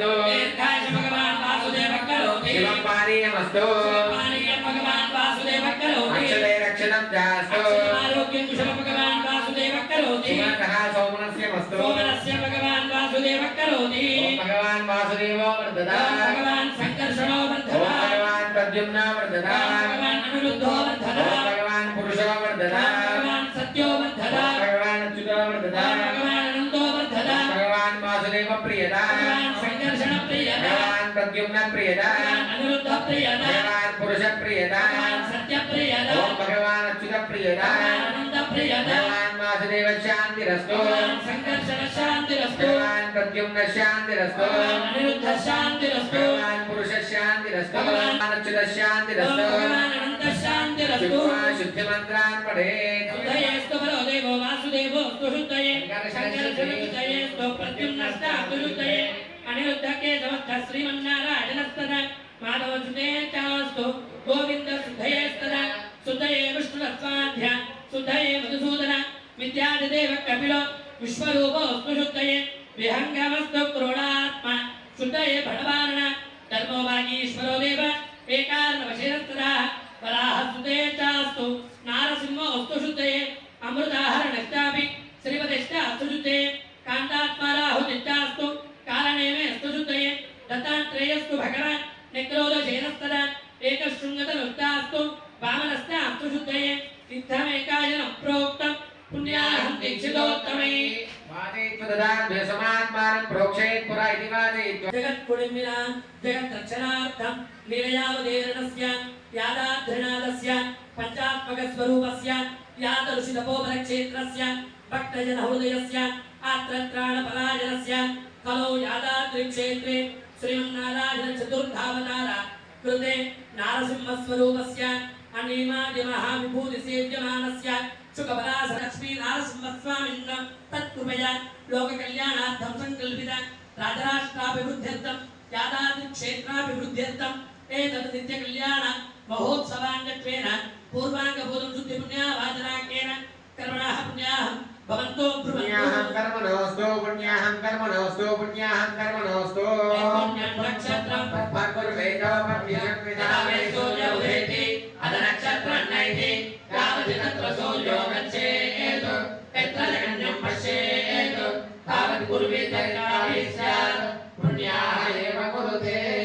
పానీయమస్తు దీర్ఘాయుష భగవాన్ వాసుదేవ కరోతి శివం పానీయమస్తు పానీయం భగవాన్ వాసుదేవ కరోతి అక్షతే రక్షణం చాస్తు ఆరోగ్యం కుశల భగవాన్ వాసుదేవ కరోతి సుమనః సౌమనస్యమస్తు సోమనస్య భగవాన్ వాసుదేవ కరోతి ఓం భగవాన్ వాసుదేవో వర్ధత భగవాన్ సంకర్షణో ఓం వర్ధత భగవాన్ ప్రద్యుమ్న వర్ధత భగవాన్ అనిరుద్ధో వర్ధత ఓం భగవాన్ పురుషో వర్ధత భగవాన్ సత్యో వర్ధత ఓం భగవాన్ అచ్యుతో వర్ధత భగవాన్ అనంతో వర్ధత ఓం భగవాన్ వాసుదేవ ప్రియత భగవాన్ సంకర్షణ ప్రియత భగవాన్ ప్రద్యుమ్న ప్రియత భగవాన్ అనిరుద్ధ ప్రియత భగవాన్ పురుష ప్రియత భగవాన్ సత్య ప్రియత ఓం భగవాన్ అచ్యుత ప్రియత భగవాన్ అనంత ప్రియత భగవాన్ వాసుదేవ శాంతిరస్తు భగవాన్ సంకర్షణ శాంతిరస్తు భగవాన్ ప్రద్యుమ్న శాంతిరస్తు భగవాన్ అనిరుద్ధ శాంతిరస్తు భగవాన్ పురుష శాంతిరస్తు భగవాన్ భగవాన్ అచ్యుత శాంతిరస్తు భగవాన్ అనంత శాంతిరస్తు శుద్ధ అనిరుద్ధకే సమర్థ శ్రీమన్నారాయణస్తద మాధవ శుద్ధేచాస్తు గోవింద శుద్ధయేస్తద శుద్ధయే విష్ణురస్వాధ్య సుధయే మధుసూదన విద్యాదిదేవ కపిలో విశ్వరూపో స్మశుద్ధయే విహంగమస్తు క్రోడాత్మ శుద్ధయే భడవారణ ధర్మో భాగీశ్వరో దేవ ఏకారణవశేరస్తదా వరాహ సుతే చాస్తు నారసింహోస్తు శుద్ధయే భగవాన్ నిగ్రోధశేనస్తద ఏకశృంగతనుష్టాస్తు వామనస్తాస్తు శుద్ధయే సిద్ధమేకాయనం ప్రోక్తం పుణ్యాహం దీక్షితోత్తమై వాదేత్వదదాభ్యసమాత్మానం ప్రోక్షేత్ పురా ఇతి వాదేత్వ జగత్కుడిమిన జగద్రక్షణార్థం कलौ यादात्रिक्षेत्रे श्रीमन्नारायणचतुर्धावतार कृते नारसिंहस्वरूपस्य अनेमादिमहाविभूतिसेव्यमानस्य सुखपरासलक्ष्मीनारसिंहस्वामिन्न तत्कृपया लोककल्याणार्थं सङ्कल्पित राजराष्ट्राभिवृद्ध्यर्थं यादादिक्षेत्राभिवृद्ध्यर्थम् एतत् नित्यकल्याण महोत्सवाङ्गत्वेन पूर्वाङ्गभूतं शुद्धिपुण्यावाचनाङ्गेन कर्मणाः पुण्याः भवन्तो पुण्याहं कर्म नमस्तो पुण्याहं कर्म नमस्तो पुण्याहं कर्म नमस्तो पुण्यं नक्षत्रं तत्पकुर वेदो पर्यं विदावे सूर्य उदेति अद नक्षत्रं नैति यावति तत्र सूर्यो गच्छेत् तत्र जगन्यं पश्येत् तावत् कुर्वे तर्काले स्यात् पुण्याः एव कुरुते